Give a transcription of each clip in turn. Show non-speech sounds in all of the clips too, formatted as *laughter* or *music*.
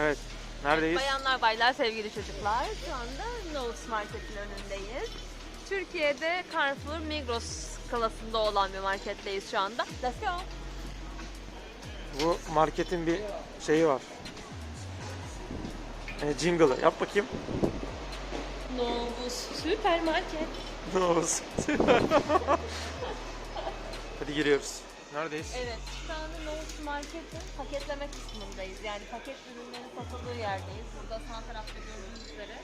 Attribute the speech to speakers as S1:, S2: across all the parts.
S1: Evet. Neredeyiz?
S2: Bayanlar baylar sevgili çocuklar şu anda Novus Market'in önündeyiz. Türkiye'de Carrefour Migros skalasında olan bir marketteyiz şu anda. Let's go.
S1: Bu marketin bir şeyi var. E, jingle'ı. Yap bakayım.
S2: Novus Süpermarket.
S1: Ne olsun. *laughs* Hadi giriyoruz. Neredeyiz?
S2: Evet şu anda Novus Market'in paketleme kısmındayız. Yani paket ürünlerin satıldığı yerdeyiz. Burada sağ tarafta gördüğünüz üzere.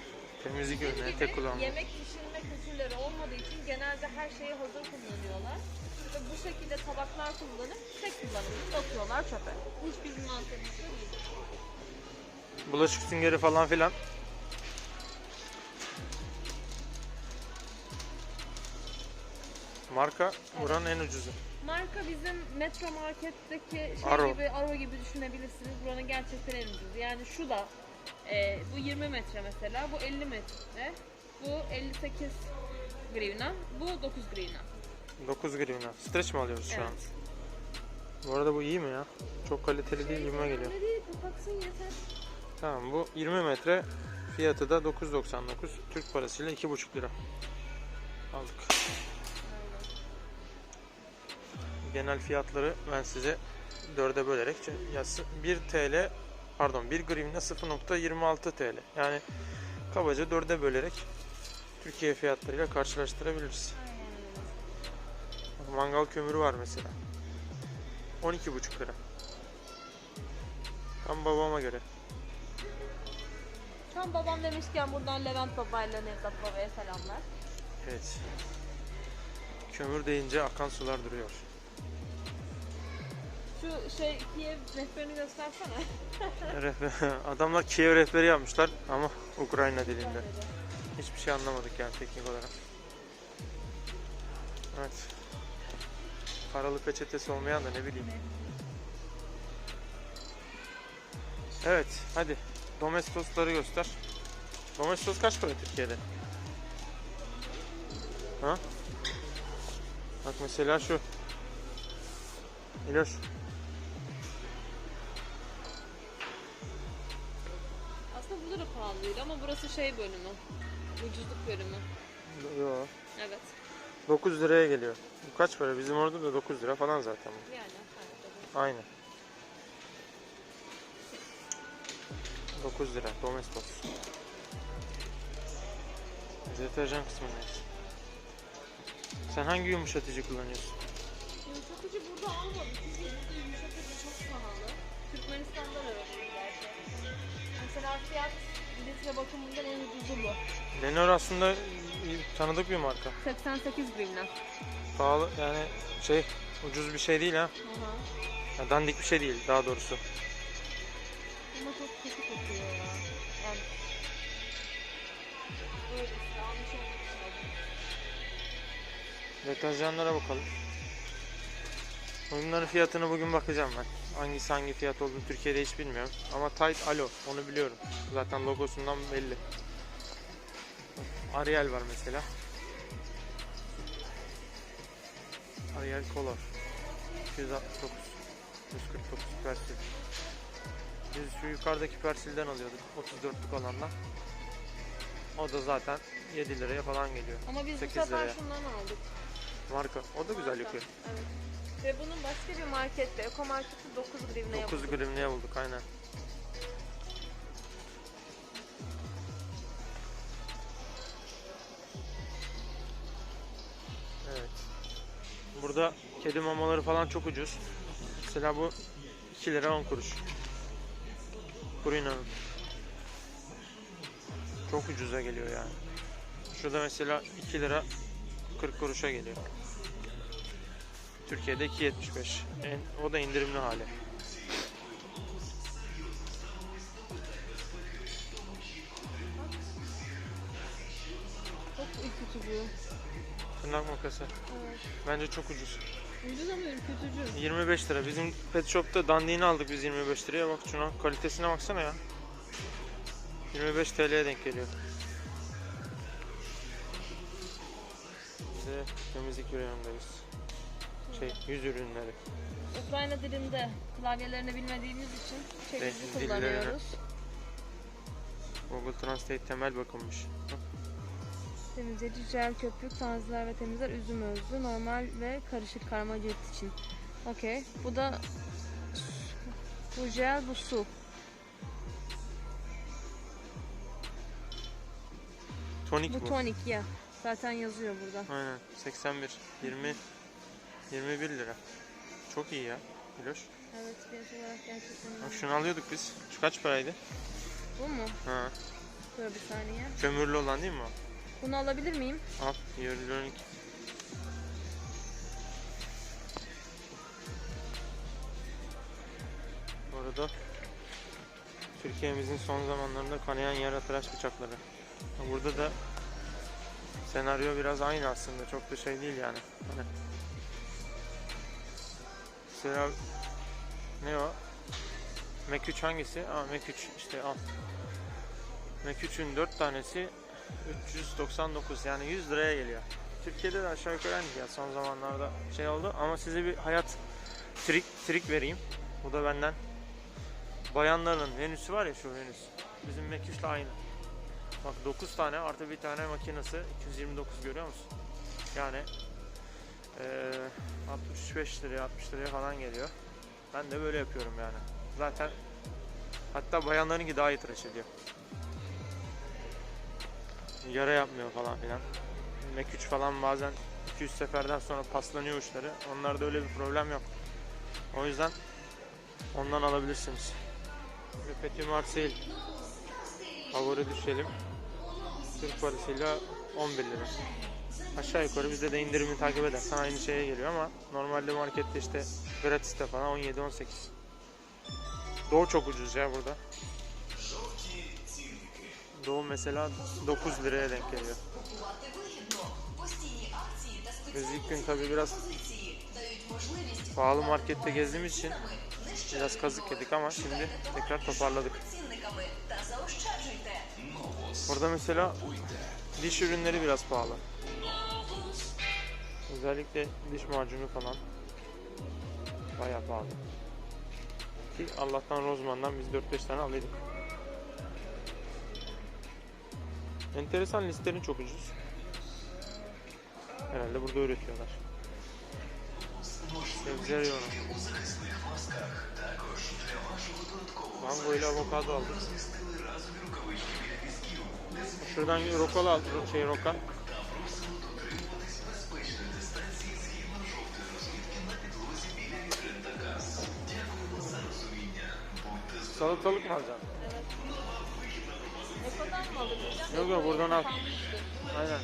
S1: Temizlik
S2: Bizim
S1: ürünleri
S2: gibi
S1: tek kullanma.
S2: yemek pişirme kültürleri olmadığı için genelde her şeyi hazır kullanıyorlar. Ve bu şekilde tabaklar kullanıp tek kullanımını atıyorlar çöpe. Hiçbir mantıklı değil.
S1: Bulaşık süngeri falan filan. Marka buranın en ucuzu.
S2: Marka bizim Metro Market'teki şey
S1: Aro.
S2: gibi, Aro gibi düşünebilirsiniz. Buranın gerçekten en ucuzu. Yani şu da, e, bu 20 metre mesela, bu 50 metre, bu 58 grivna, bu 9 grivna.
S1: 9 grivna. Streç mi alıyoruz şu an?
S2: Evet.
S1: Bu arada bu iyi mi ya? Çok kaliteli değil gibime geliyor.
S2: Ne değil, kapatsın yeter.
S1: Tamam bu 20 metre fiyatı da 9.99 Türk parasıyla 2,5 lira. Aldık. Genel fiyatları ben size dörde bölerek yazsın. 1 TL pardon 1 grivne 0.26 TL. Yani kabaca dörde bölerek Türkiye fiyatlarıyla karşılaştırabiliriz. Mangal kömürü var mesela. 12,5 lira. Tam babama göre.
S2: An babam demişken buradan Levent Baba ile Nevzat Baba'ya selamlar.
S1: Evet. Kömür deyince akan sular duruyor.
S2: Şu şey Kiev rehberini göstersene. *laughs*
S1: Rehber- Adamlar Kiev rehberi yapmışlar ama Ukrayna dilinde. Hiçbir şey anlamadık yani teknik olarak. Evet. Paralı peçetesi olmayan da ne bileyim. Evet hadi. Domestosları göster. Domestos kaç para Türkiye'de? Ha? Bak mesela şu. İloş.
S2: Değil ama burası şey bölümü. Ucuzluk bölümü.
S1: Yo.
S2: Evet.
S1: 9 liraya geliyor. Bu kaç para? Bizim orada da 9 lira falan zaten.
S2: Yani. evet.
S1: Aynı. 9 lira Domestos. Deterjan kısmındayız. Sen hangi yumuşatıcı kullanıyorsun?
S2: Yumuşatıcı burada almadık. Çünkü burada yumuşatıcı çok pahalı. Türkmenistan'dan öğrendim gerçi. Mesela fiyat litre bakımından en ucuzu bu.
S1: Lenor aslında tanıdık bir marka.
S2: 88 grivna.
S1: Pahalı yani şey ucuz bir şey değil ha.
S2: Hı hı.
S1: Ya dandik bir şey değil daha doğrusu.
S2: Ama çok kötü kokuyor ya. Yani. Almış olmak.
S1: Deterjanlara bakalım. Bunların fiyatını bugün bakacağım ben. Hangisi hangi fiyat olduğunu Türkiye'de hiç bilmiyorum. Ama Tide Alo onu biliyorum. Zaten logosundan belli. Ariel var mesela. Ariel Color. 269. 149 persil. Biz şu yukarıdaki persilden alıyorduk. 34'lük olandan. O da zaten 7 liraya falan geliyor.
S2: Ama biz bu
S1: 8
S2: sefer
S1: liraya.
S2: şundan aldık.
S1: Marka. O da güzel yıkıyor.
S2: Evet. Ve bunun başka bir markette, Eko Market'te 9 grivneye
S1: 9
S2: bulduk.
S1: grimliğe bulduk aynen. Evet. Burada kedi mamaları falan çok ucuz. Mesela bu 2 lira 10 kuruş. Purina'nın. Çok ucuza geliyor yani. Şurada mesela 2 lira 40 kuruşa geliyor. Türkiye'de 2.75. En- O da indirimli hali.
S2: Çok ürkütücü.
S1: Tırnak makası.
S2: Evet.
S1: Bence çok ucuz.
S2: Ucuz ama ürkütücü.
S1: 25 lira. Bizim pet shop'ta dandiğini aldık biz 25 liraya. Bak şuna kalitesine baksana ya. 25 TL'ye denk geliyor. Bize temizlik ürünündeyiz. Şey, yüz ürünleri.
S2: Ukrayna dilinde klavyelerini bilmediğimiz için çekici
S1: Ve
S2: kullanıyoruz.
S1: Google Translate temel bakılmış. Bak,
S2: Temizleyici jel köpük tanzlar ve temizler üzüm özlü normal ve karışık karma cilt için. Okey. Bu da bu jel bu su.
S1: Tonik bu.
S2: Bu tonik ya. Zaten yazıyor burada.
S1: Aynen 81 20 21 lira. Çok iyi ya. Kiloş.
S2: Evet fiyat olarak gerçekten
S1: Bak
S2: iyi.
S1: şunu alıyorduk biz. Şu kaç paraydı?
S2: Bu mu?
S1: Ha.
S2: Dur bir saniye.
S1: Kömürlü olan değil mi o?
S2: Bunu alabilir miyim?
S1: Al. Hyaluronik. Bu arada Türkiye'mizin son zamanlarında kanayan yara tıraş bıçakları. Burada da senaryo biraz aynı aslında. Çok da şey değil yani. Hani Mesela ne o? Mac 3 hangisi? Aa Mac 3 işte al. Mac 3'ün 4 tanesi 399 yani 100 liraya geliyor. Türkiye'de de aşağı yukarı aynı ya son zamanlarda şey oldu ama size bir hayat trik trik vereyim. Bu da benden. Bayanların Venüs'ü var ya şu Venüs. Bizim Mac 3 ile aynı. Bak 9 tane artı bir tane makinesi 229 görüyor musun? Yani eee 65 liraya 60 liraya falan geliyor. Ben de böyle yapıyorum yani. Zaten hatta bayanlarınki daha iyi tıraş ediyor. Yara yapmıyor falan filan. Mac 3 falan bazen 200 seferden sonra paslanıyor uçları. Onlarda öyle bir problem yok. O yüzden ondan alabilirsiniz. Petit Marseille favori düşelim. Türk parasıyla 11 lira aşağı yukarı bizde de indirimini takip edersen aynı şeye geliyor ama normalde markette işte gratis gratiste falan 17-18. Doğu çok ucuz ya burada. Doğu mesela 9 liraya denk geliyor. Biz ilk gün tabi biraz pahalı markette gezdiğimiz için biraz kazık yedik ama şimdi tekrar toparladık. Burada mesela diş ürünleri biraz pahalı. Özellikle diş macunu falan bayağı pahalı. Ki Allah'tan Rozman'dan biz 4-5 tane alıyorduk. Enteresan listelerin çok ucuz. Herhalde burada üretiyorlar. Sebze reyonu. Mango ile avokado aldık. Şuradan rokalı al, şey roka. Salatalık mı alacaksın?
S2: Ne kadar mı alabilirim?
S1: Yok yok buradan al. Aynen.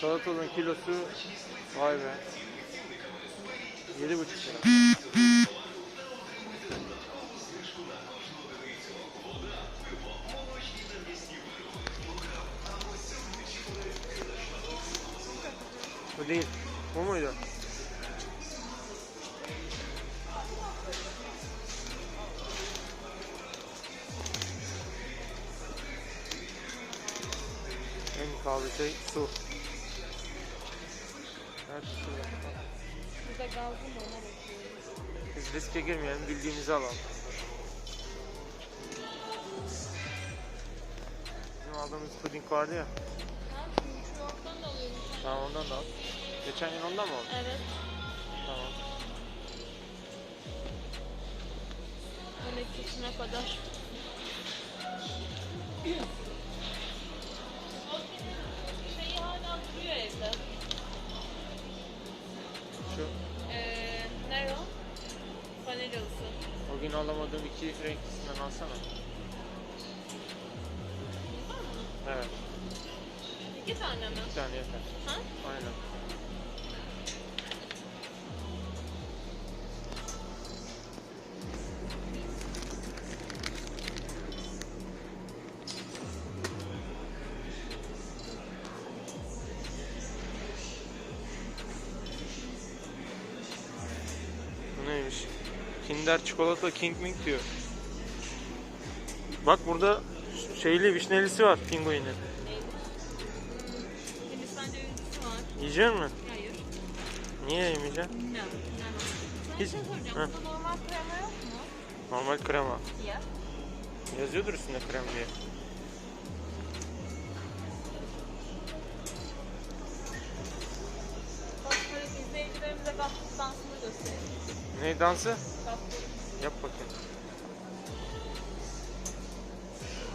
S1: Salatalığın kilosu vay be. Yedi buçuk lira. Bu değil. Bu muydu? Pahalı şey su. Her şey.
S2: Burada gazlı mı ona bakıyorum.
S1: Biz riske girmeyelim, bildiğimizi alalım. Bizim aldığımız puding vardı ya.
S2: Ha, şu yoktan da alıyorum.
S1: Tamam ondan da al. Geçen gün ondan mı aldın?
S2: Evet.
S1: Tamam.
S2: 12 yaşına kadar. Evde.
S1: Şu
S2: Ee, ne o? Vanilyalısı.
S1: o gün alamadığım iki renklisinden alsana. Evet,
S2: İki tane mi?
S1: bir tane yeter.
S2: Ha?
S1: Aynen. Kinder çikolata King Ming diyor. Bak burada şeyli vişnelisi var pinguinin.
S2: Hindistan cevizlisi var.
S1: Yiyecek misin?
S2: Hayır.
S1: Niye yemeyeceksin?
S2: Ne? Ben
S1: Hiç...
S2: Şey soracağım. Burada normal krema yok mu?
S1: Normal krema.
S2: Ya.
S1: Yazıyordur üstünde krem diye. Ne dansı? Yap bakayım.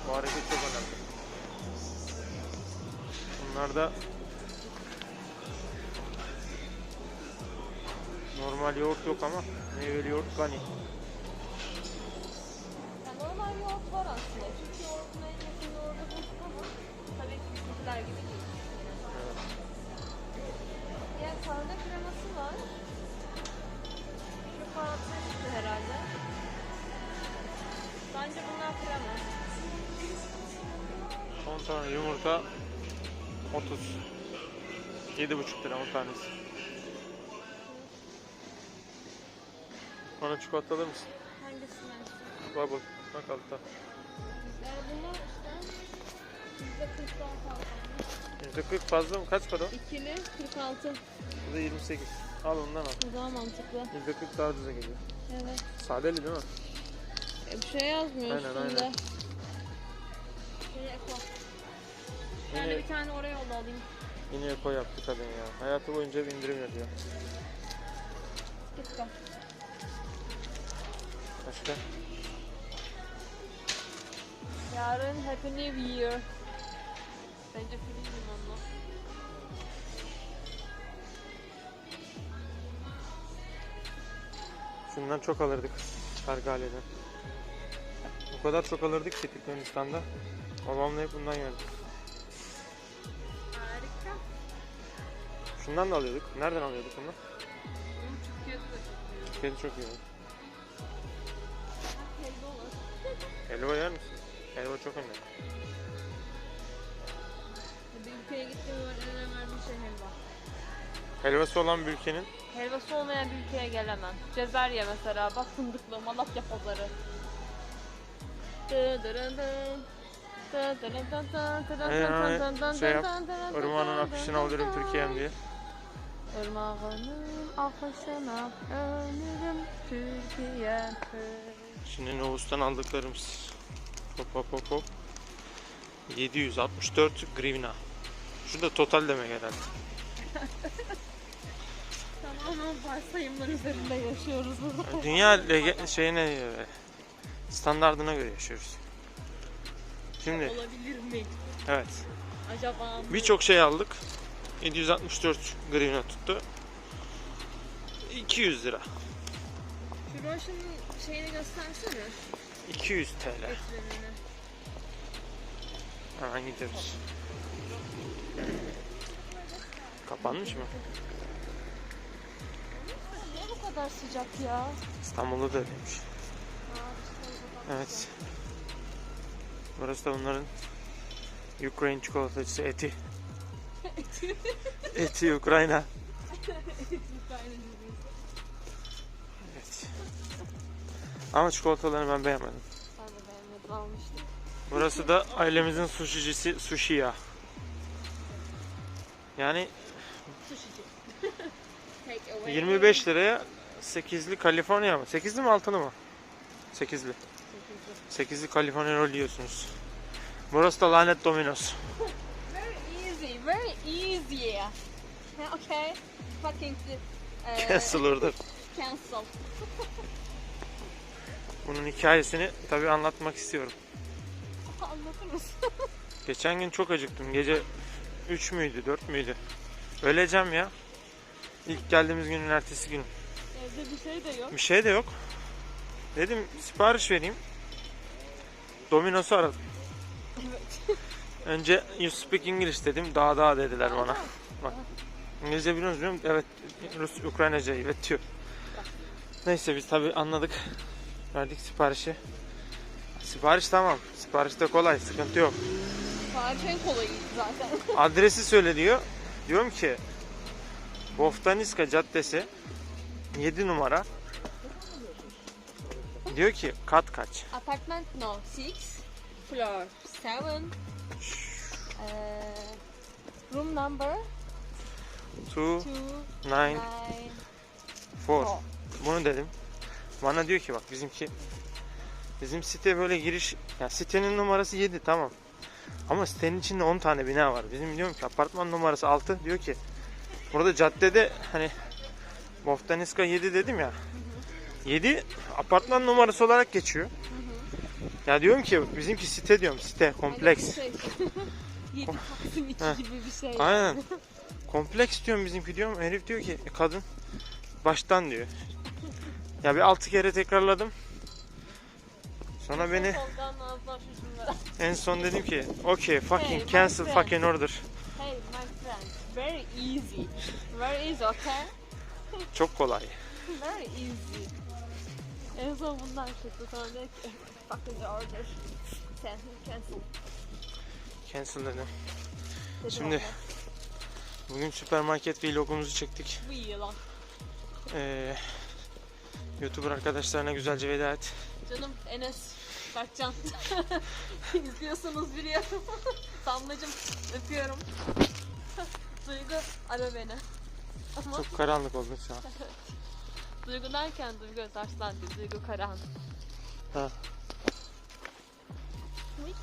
S1: Bu hareket çok önemli. Bunlarda normal yoğurt yok ama meyveli yoğurt gani.
S2: Yani normal yoğurt var aslında. Türk yoğurdun en yakın yoğurdu bulduk ama tabii ki bizimkiler gibi değil. Yani sade kreması var. Şu farklı herhalde. Bence bunlar krema.
S1: 10 tane yumurta 30. 7,5 lira 10 tanesi. Bana çikolata alır mısın?
S2: Hangisini?
S1: Bak bak. Bak altta.
S2: Yani bunlar işte yüzde kırk daha fazla.
S1: %40 fazla mı? Kaç para? o?
S2: İkili 46.
S1: Bu da 28. Al ondan al.
S2: Bu daha mantıklı.
S1: %40 daha ucuza geliyor.
S2: Evet.
S1: Sadeli değil mi?
S2: E, bir şey yazmıyor
S1: Aynen,
S2: üstünde.
S1: aynen.
S2: Şey, eko. Ben de
S1: Yine,
S2: bir tane oraya yolda alayım.
S1: yine eko yaptı kadın ya. Hayatı boyunca bir indirim yapıyor.
S2: Git bak.
S1: Başka?
S2: Yarın Happy New Year. Bence film onunla.
S1: Şundan çok alırdık. Kargale'den. O kadar çok alırdık ki Türkmenistan'da. Babamla hep bundan yerdik.
S2: Harika.
S1: Şundan da alıyorduk. Nereden alıyorduk bunu?
S2: Bunun Türkiye'de de çok iyi.
S1: Türkiye'de çok iyi. *laughs*
S2: Helva
S1: yer misin? Helva çok önemli.
S2: Bir ülkeye gittiğim en önemli şey helva.
S1: Helvası olan bir ülkenin
S2: Helvası olmayan bir ülkeye gelemem. Cezerye mesela. Bak fındıklı Malatya pazarı. Dın
S1: şey
S2: dın
S1: yap, akışına
S2: dın
S1: alırım. Türkiye'm diye.
S2: Irmağının akışına ölürüm Türkiye'm.
S1: Şimdi Novus'tan aldıklarımız. Hop hop hop hop. 764 grivna. Şu da total demek herhalde. *laughs*
S2: Tamamen varsayımlar üzerinde yaşıyoruz.
S1: Dünya lege- şeyine e, standardına göre yaşıyoruz. Şimdi
S2: Olabilir mi?
S1: evet
S2: Acaba mı?
S1: birçok şey aldık. 764 grivna tuttu. 200 lira.
S2: Şu Russian'ın şeyini göstersene.
S1: 200 TL.
S2: Ekranını.
S1: Hemen gidiyoruz. Kapanmış mı?
S2: Niye bu kadar sıcak ya?
S1: İstanbul'da da öyleymiş. Evet. Burası da bunların Ukrayna çikolatacısı eti. *laughs* eti Ukrayna. Evet. Ama çikolatalarını ben beğenmedim.
S2: Ben de beğenmedim almıştım.
S1: Burası da ailemizin sushicisi Sushiya. Yani
S2: Sushici. *laughs* Take away.
S1: 25 liraya 8'li Kaliforniya mı? 8'li mi altılı mı? 8'li. 8'li Kaliforniya roll yiyorsunuz. Burası da lanet Domino's.
S2: Very easy, very easy. Okay. Fucking uh,
S1: Cancel order.
S2: cancel. *laughs*
S1: Bunun hikayesini tabii anlatmak istiyorum. *laughs*
S2: Anlatır mısın? *laughs*
S1: Geçen gün çok acıktım. Gece 3 müydü 4 müydü? Öleceğim ya. İlk geldiğimiz günün ertesi günü.
S2: Evde bir şey de yok.
S1: Bir şey de yok. Dedim sipariş vereyim. Domino's'u aradım.
S2: Evet.
S1: Önce you speak English dedim. Daha daha dediler bana. Bak. İngilizce biliyor musun? Evet. Rus, Ukraynaca evet diyor. Neyse biz tabi anladık. Verdik siparişi. Sipariş tamam. Sipariş de kolay. Sıkıntı yok.
S2: Tarih en kolayıydı zaten. *laughs*
S1: Adresi söyle diyor. Diyorum ki Boftaniska Caddesi 7 numara. Diyor ki kat kaç?
S2: Apartment no 6, floor 7. Uh, room number
S1: 2
S2: 2,
S1: 9
S2: 9,
S1: 4. Bunu dedim. Bana diyor ki bak bizimki bizim site böyle giriş ya sitenin numarası 7 tamam. Ama sitenin içinde 10 tane bina var. Bizim diyorum ki apartman numarası 6 diyor ki burada caddede hani Boftaniska 7 dedim ya. 7 apartman numarası olarak geçiyor. Ya diyorum ki bizimki site diyorum site kompleks.
S2: Şey, *laughs* 7 Taksim 2
S1: Heh.
S2: gibi bir şey.
S1: Aynen. Kompleks diyorum bizimki diyorum. Herif diyor ki kadın baştan diyor. Ya bir altı kere tekrarladım. Sonra beni
S2: Soldan şu
S1: en son dedim ki okay
S2: Hey,
S1: fucking
S2: my
S1: cancel
S2: friend."
S1: fucking order.
S2: Hey my friend, very easy. Very easy, okay?
S1: Çok kolay.
S2: Very easy. En son bundan çıktı sonra dedi ki fucking order. Sen cancel.
S1: Cancel dedim.
S2: Dedi
S1: Şimdi-. Bugün süpermarket vlogumuzu çektik.
S2: Bu iyi lan.
S1: Ee, YouTuber arkadaşlarına güzelce veda et.
S2: Canım Enes, Berkcan. *laughs* İzliyorsunuz biliyorum. *laughs* Damlacım öpüyorum. *laughs* Duygu ara beni. Ama
S1: Çok karanlık oldu şu an.
S2: Duygu derken Duygu Özarslan değil, Duygu Karahan.
S1: Ha.
S2: Mık.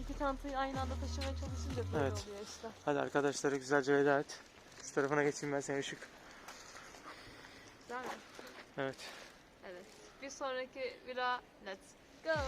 S2: İki çantayı aynı anda taşımaya çalışınca böyle
S1: Evet.
S2: oluyor işte.
S1: Hadi arkadaşlara güzelce veda et. Şu tarafına geçeyim ben seni ışık.
S2: Güzel mi?
S1: Evet.
S2: Evet. Bir sonraki vlog let's go.